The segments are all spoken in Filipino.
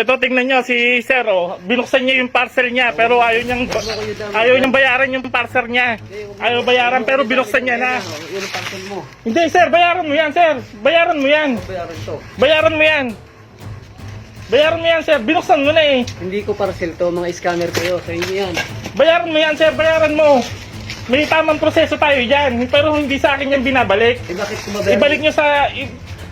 Ito, tingnan nyo, si Sir, oh, binuksan niya yung parcel niya, pero ayaw niyang, ayaw niyang bayaran yung parcel niya. Ayaw bayaran, pero binuksan niya na. Yun ang parcel mo. Hindi, Sir, bayaran mo yan, Sir. Bayaran mo yan. Bayaran to. Bayaran mo yan. Bayaran mo yan, Sir. Binuksan mo na eh. Hindi ko parcel to, mga scammer kayo. Sa inyo yan. Bayaran mo yan, Sir. Bayaran mo. May tamang proseso tayo dyan, pero hindi sa akin yung binabalik. Eh bakit kumabayaran? Ibalik nyo sa...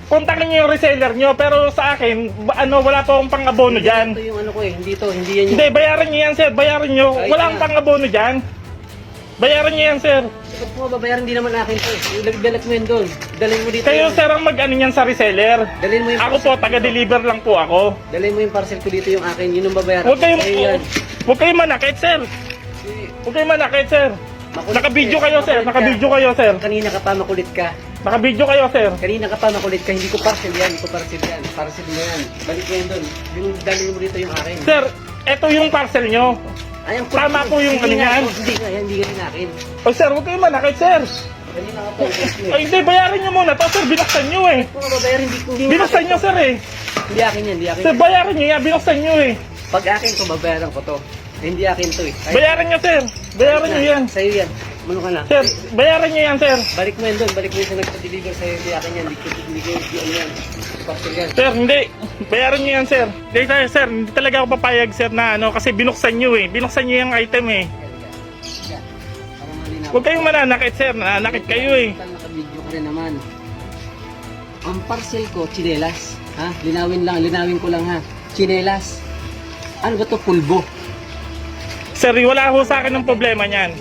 kontakin nyo yung reseller nyo, pero sa akin, ba- ano, wala pa akong pang-abono dyan. Ito yung ano ko eh. Hindi to. Hindi yan yung... Hindi, bayaran nyo yan, sir. Bayaran. Ay, Wala akong pang-abono dyan. Bayaran nyo yan, sir. Bakit mo babayaran? Hindi naman akin to. eh. Dalagdalag mo yan doon. Dalhin mo dito. Kayo, yung- sir, ang mag-ano yan sa reseller. Dalhin mo yung Ako po, taga-deliver lang po ako. Dalhin mo yung parcel ko dito yung akin. Yun ang babayaran. Huwag kayong, yan. huwag kayong manakit, sir. Eh, Huwag kayong manakit, sir. makulit Naka-video ka. kayo, sir. Makulit ka. Naka-video kayo, sir. Kanina ka pa makulit ka. Naka-video kayo, sir. Kanina ka pa makulit ka. Hindi ko parcel yan. Hindi ko parcel yan. Parcel mo yan. Balik mo yan doon. Yung dalhin mo dito yung akin. Sir, eto yung parcel nyo. Ayan, Tama po yung ano yan. Hindi nga, yan, hindi nga rin akin. O, sir, huwag kayong manakit, sir. Kanina ka ulit. Ay, hindi, bayaran nyo muna to, sir. Binuksan nyo, eh. Kung nga babayaran, hindi, Binuksan akin nyo, sir, eh. Hindi akin yan, hindi akin. Sir, bayaran nyo yan. Binuksan nyo, eh. Pag akin to, babayaran ko to. Hindi akin to eh. Bayaran nyo, sir. Bayaran nyo yan. Sa'yo yan. Ano ka na? Sir, bayaran nyo yan, sir. Balik mo yan doon. Balik mo yung sa nagpa-deliver sa'yo. Hindi akin yan. Hindi ko, ko, hindi ano yan. Parcel yan. Sir, hindi. Bayaran nyo yan, sir. Hindi, sir, sir, hindi talaga ako papayag, sir, na ano, kasi binuksan nyo, eh. Binuksan nyo yung item, eh. Yan. Huwag kayong mananakit, sir. Nananakit kayo, eh. Naka-video ka rin naman. Ang parcel ko, chinelas. Ha? Linawin lang, linawin ko lang ha. Chinelas. Ano ba to? Pulbo. Sir, wala ho sa akin ng problema niyan.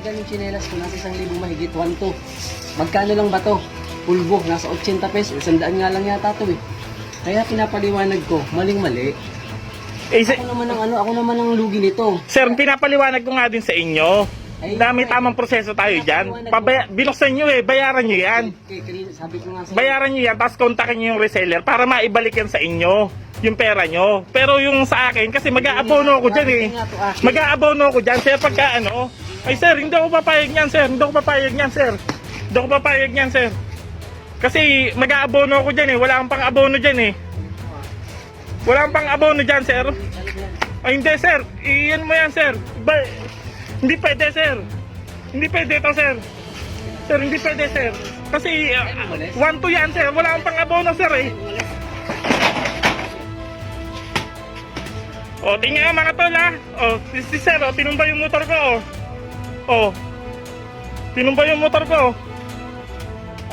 Halaga ng chinelas ko nasa isang libo mahigit, 1 to. Magkano lang ba to? Pulbo, nasa 80 pesos, sandaan nga lang yata to eh. Kaya pinapaliwanag ko, maling-mali. Eh, si- Ako naman ang ano, ako naman ang lugi nito. sir, pinapaliwanag ko nga din sa inyo. Ay, Na may tamang proseso tayo dyan. Pabaya, binuksan nyo, eh. Bayaran nyo yan. Kanina, sabi ko nga sa'yo. Bayaran nyo yan, tapos kontakin nyo yung reseller para maibalik yan sa inyo. Yung pera nyo. Pero yung sa akin, kasi mag-aabono ako dyan, eh. Akin. Mag-aabono ako dyan, sir, pagka ano. Ay, sir, hindi ako papayag niyan, sir. Hindi ako papayag niyan, sir. Hindi ako papayag niyan, sir. Kasi mag-aabono ako dyan, eh. Wala kang pang-abono dyan, eh. Wala kang pang-abono dyan, sir. Ay, hindi, sir. Iyan mo yan, sir. Ba- hindi pwede, sir. Hindi pwede ito, sir. Sir, hindi pwede, sir. Kasi, uh, one to yan, sir. Wala kang pang-abono, sir, eh. O, tingnan mga tol, ha. O, si, si sir, o, tinumba yung motor ko, o. O. Tinumba yung motor ko, o.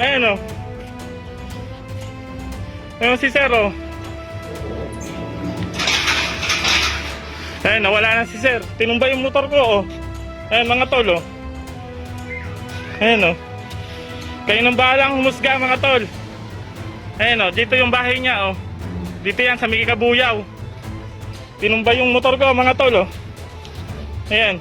Ayan, o. Ayan si sir, o. Ayan, nawala na si sir. Tinumba yung motor ko, oh. Ayan, mga tol, oh. Ayan, oh. Kayo nang bahalang humusga, mga tol. Ayan, oh. Dito yung bahay niya, oh. Dito yan, sa Miki Kabuyaw. Tinumba yung motor ko, mga tol, oh. Ayan.